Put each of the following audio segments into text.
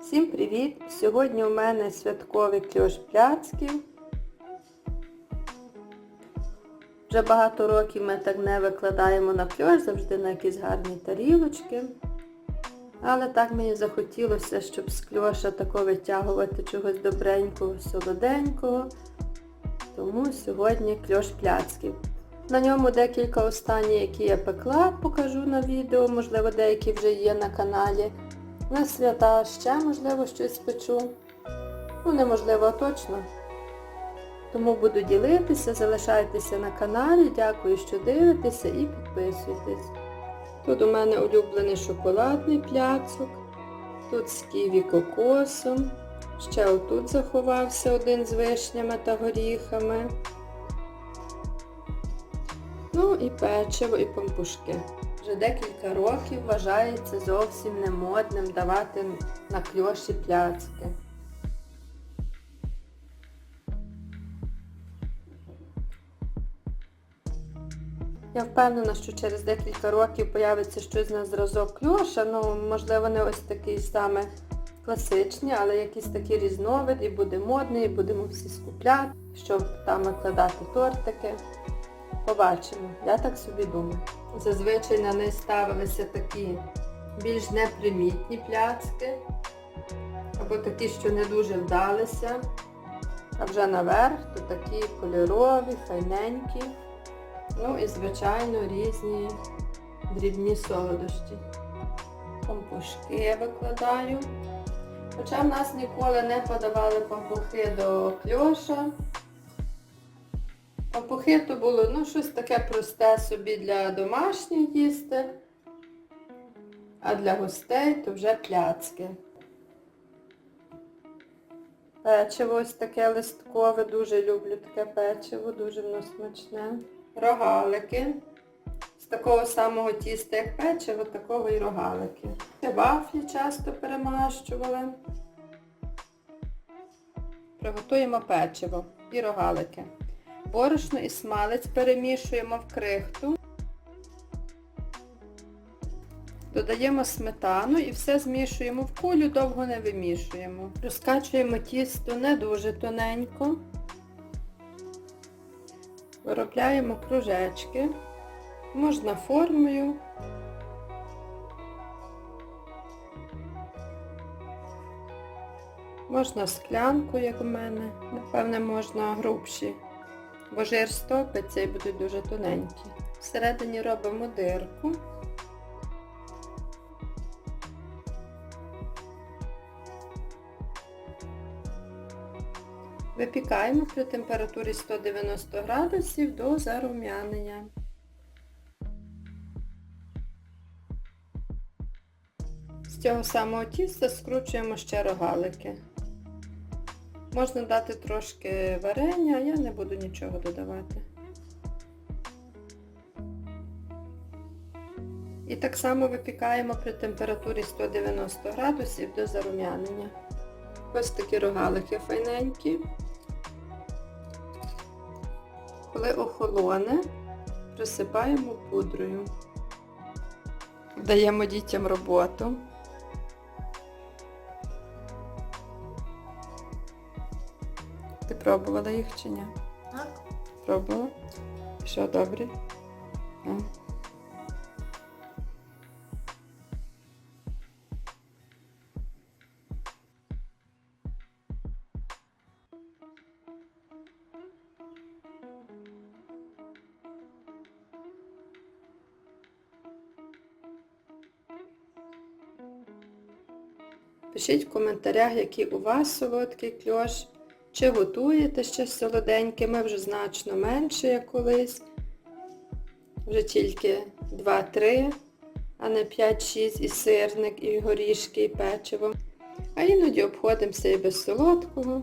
Всім привіт! Сьогодні у мене святковий кльош пляцків. Вже багато років ми так не викладаємо на кльош, завжди на якісь гарні тарілочки. Але так мені захотілося, щоб з кльоша тако витягувати чогось добренького, солоденького. Тому сьогодні кльош пляцків. На ньому декілька останні, які я пекла, покажу на відео, можливо деякі вже є на каналі. На свята ще, можливо, щось печу. Ну, неможливо а точно. Тому буду ділитися, залишайтеся на каналі. Дякую, що дивитеся і підписуйтесь. Тут у мене улюблений шоколадний пляцок. Тут з ківі кокосом. Ще отут заховався один з вишнями та горіхами. Ну і печиво, і пампушки. Вже декілька років вважається зовсім немодним давати на кльоші пляцки. Я впевнена, що через декілька років появиться щось на зразок кльоша, ну, можливо, не ось такий саме класичний, але якийсь такий різновид і буде модний, і будемо всі скупляти, щоб там викладати тортики. Побачимо, я так собі думаю. Зазвичай на них ставилися такі більш непримітні пляцки, або такі, що не дуже вдалися. А вже наверх то такі кольорові, файненькі. Ну і, звичайно, різні дрібні солодощі. Пампушки я викладаю. Хоча в нас ніколи не подавали пампухи до кльоша. Пампухи то було ну, щось таке просте собі для домашніх їсти, а для гостей то вже пляцки. Печиво ось таке листкове, дуже люблю таке печиво, дуже воно смачне. Рогалики. З такого самого тіста, як печиво, такого і рогалики. Вафлі часто перемащували. Приготуємо печиво і рогалики. Борошно і смалець перемішуємо в крихту. Додаємо сметану і все змішуємо в кулю, довго не вимішуємо. Розкачуємо тісто не дуже тоненько. Виробляємо кружечки. Можна формою. Можна склянку, як у мене. Напевне, можна грубші. Бо жир стопиться і будуть дуже тоненькі. Всередині робимо дирку. Випікаємо при температурі 190 градусів до зарум'янення. З цього самого тіста скручуємо ще рогалики. Можна дати трошки варення, я не буду нічого додавати. І так само випікаємо при температурі 190 градусів до зарум'янення. Ось такі рогалики файненькі. Коли охолоне, присипаємо пудрою. Даємо дітям роботу. Ти пробувала їх чи ні? Так. Пробувала? Що, добре? Пишіть в коментарях, який у вас солодкий кльош. Чи готуєте щось солоденьке, ми вже значно менше, як колись. Вже тільки 2-3, а не 5-6 і сирник, і горішки, і печиво. А іноді обходимося і без солодкого.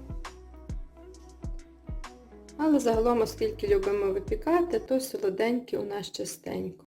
Але загалом, оскільки любимо випікати, то солоденьке у нас частенько.